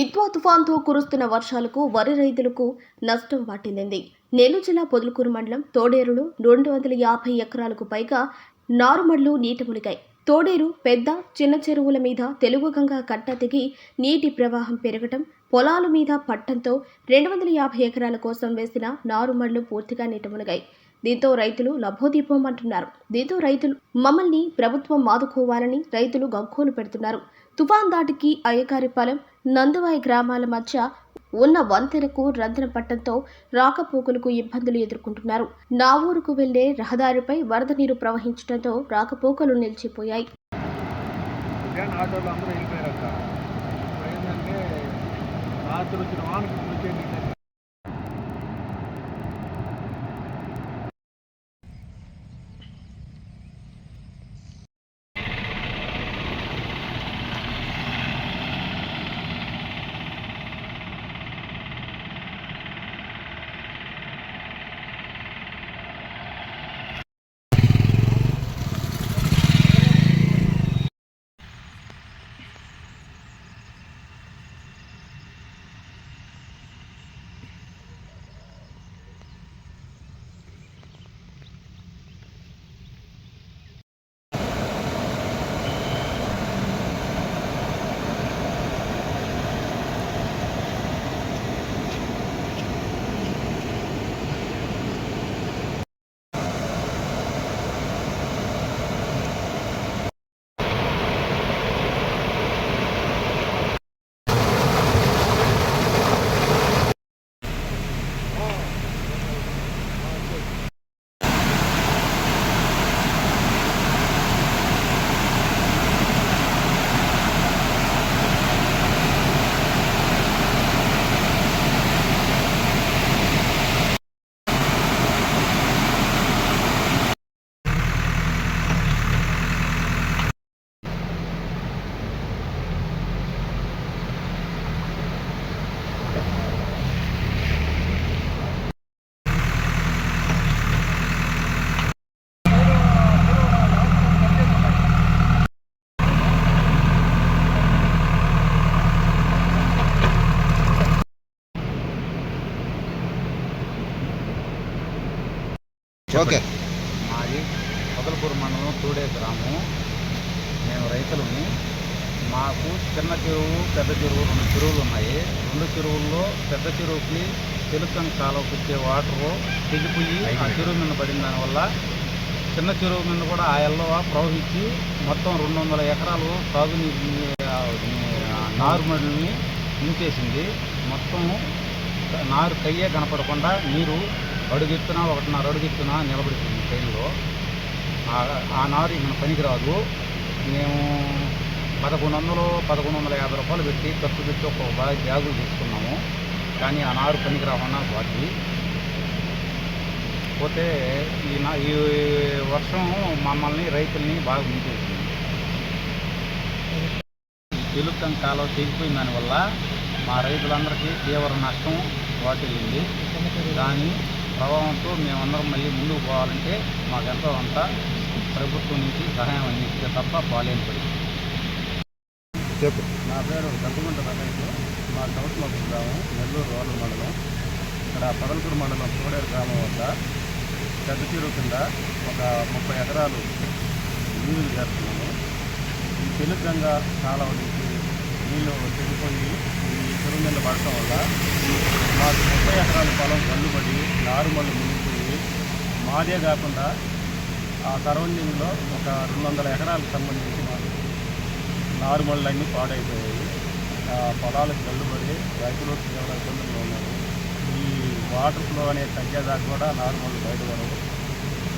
గిద్వా తుఫాన్తో కురుస్తున్న వర్షాలకు వరి రైతులకు నష్టం వాటిల్లింది. నెల్లూరు జిల్లా పొదులుకూరు మండలం తోడేరులో రెండు వందల యాభై ఎకరాలకు పైగా నారుమడ్లు నీట మునిగాయి. తోడేరు పెద్ద చిన్న చెరువుల మీద తెలుగుగంగ కట్ట తెగి నీటి ప్రవాహం పెరగటం పొలాల మీద పట్టంతో రెండు వందల యాభై ఎకరాల కోసం వేసిన నారుమడ్లు పూర్తిగా నీట మునిగాయి. దీంతో రైతులు లభోదీపం అంటున్నారు. దీంతో రైతులు మమ్మల్ని ప్రభుత్వం ఆదుకోవాలని రైతులు గగ్గోలు పెడుతున్నారు. తుఫాన్ దాటికి అయ్యగారిపాలెం నందువాయి గ్రామాల మధ్య ఉన్న వంతెనకు రంధ్రం పట్టడంతో రాకపోకలకు ఇబ్బందులు ఎదుర్కొంటున్నారు. నా ఊరుకు వెళ్ళే రహదారిపై వరద నీరు ప్రవహించడంతో రాకపోకలు నిలిచిపోయాయి. రాత్రి వచ్చిన ఓకే. మాది పొదలపూర్ మండలం తూడే గ్రామం. మేము రైతులని మాకు చిన్న చెరువు పెద్ద చెరువు రెండు చెరువులు ఉన్నాయి. రెండు చెరువుల్లో పెద్ద చెరువుకి తెలుకని కాలువకి వచ్చే వాటరు తెగిపోయి ఆ చెరువు మీద పడిన దానివల్ల చిన్న చెరువు మీద కూడా ఆ ఎల్లవ ప్రవహించి మొత్తం రెండు వందల ఎకరాలు సాగునీటి నారుమడిని నింపేసింది మొత్తం నారు కయ్యే కనపడకుండా నీరు అడుగెత్తున ఒకటిన్నర అడుగెత్తున నిలబడుతుంది ట్రైన్లో. ఆ- ఆ నారు మన పనికిరాదు మేము పదకొండు వందలు పదకొండు వందల యాభై రూపాయలు పెట్టి ఖర్చు పెట్టి ఒక బాగా బ్యాగులు తీసుకున్నాము. కానీ ఆ నారు పనికి రాకుండా వాటి పోతే ఈ నా ఈ వర్షం మమ్మల్ని రైతుల్ని బాగా ముంచేసింది తెలుగు కాలం తెగిపోయిన దానివల్ల మా రైతులందరికీ తీవ్ర నష్టం వాటిల్లింది. దాన్ని ప్రభావంతో మేమందరం మళ్ళీ ముందుకు పోవాలంటే మాకెంతో అంత ప్రభుత్వం నుంచి సహాయం అందిస్తే తప్ప బాలేని పరిస్థితి. చెప్పు. నా పేరు దగ్గుమంట రమేష్. మా కవట్లోకి గ్రామం నెల్లూరు రోడ్ల మండలం. ఇక్కడ పదలకూరు మండలం తోడేరు గ్రామం వద్ద పెద్ద చెరువు కింద ఒక ముప్పై ఎకరాలు నీళ్ళు చేస్తున్నాము. ఈ తెలుగంగా కాలువ నుంచి నీళ్ళు తెగిపోయి ఈ చెరువు పడటం వల్ల మాకు ముప్పై ఎకరాల పొలం గల్లుబడి నారుమల్లు మునిగిపోయి మాదే కాకుండా ఆ సరౌండింగ్లో ఒక రెండు వందల ఎకరాలకు సంబంధించి మాకు నారుమళ్ళన్నీ పాడైపోయాయి. ఆ పొలాలకు గల్లుబడి రైతులు చాలా ఇబ్బందుల్లో ఉన్నారు. ఈ వాటర్ ఫ్లో అనేది తగ్గేదాకా కూడా నారుమళ్ళు బయటపడవు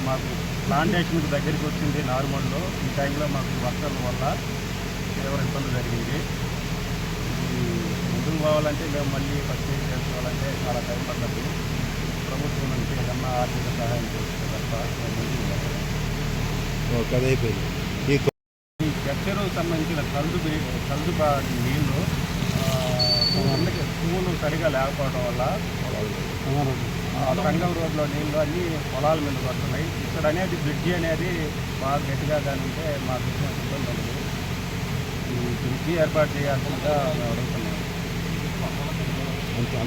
మాకు ప్లాంటేషన్కి దగ్గరికి వచ్చింది నారుమల్లో ఈ టైంలో మాకు వర్షాల వల్ల తీవ్ర ఇబ్బంది జరిగింది. ఈ ముందుకు పోవాలంటే మేము మళ్ళీ పర్చేజ్ చేసుకోవాలంటే చాలా టైం పడుతుంది. ప్రభుత్వం నుంచి ఏదన్నా ఆర్థిక సహాయం చేస్తే తప్ప ఈ చెరువుకు సంబంధించిన కలుదు కలుదు నీళ్ళు కొంతమందికి పువ్వులు సరిగా లేకపోవడం వల్ల సంగం రోడ్లో నీళ్ళు అన్నీ పొలాల మీద పడుతున్నాయి. ఇక్కడ అనేది బ్రిడ్జి అనేది బాగా గట్టిగా కానీ ఉంటే మాకు ఇబ్బంది ఉండదు. ఈ బ్రిడ్జి ఏర్పాటు చేయాల్సిందిగా మేము అడుగుతున్నాం. ಅಂತ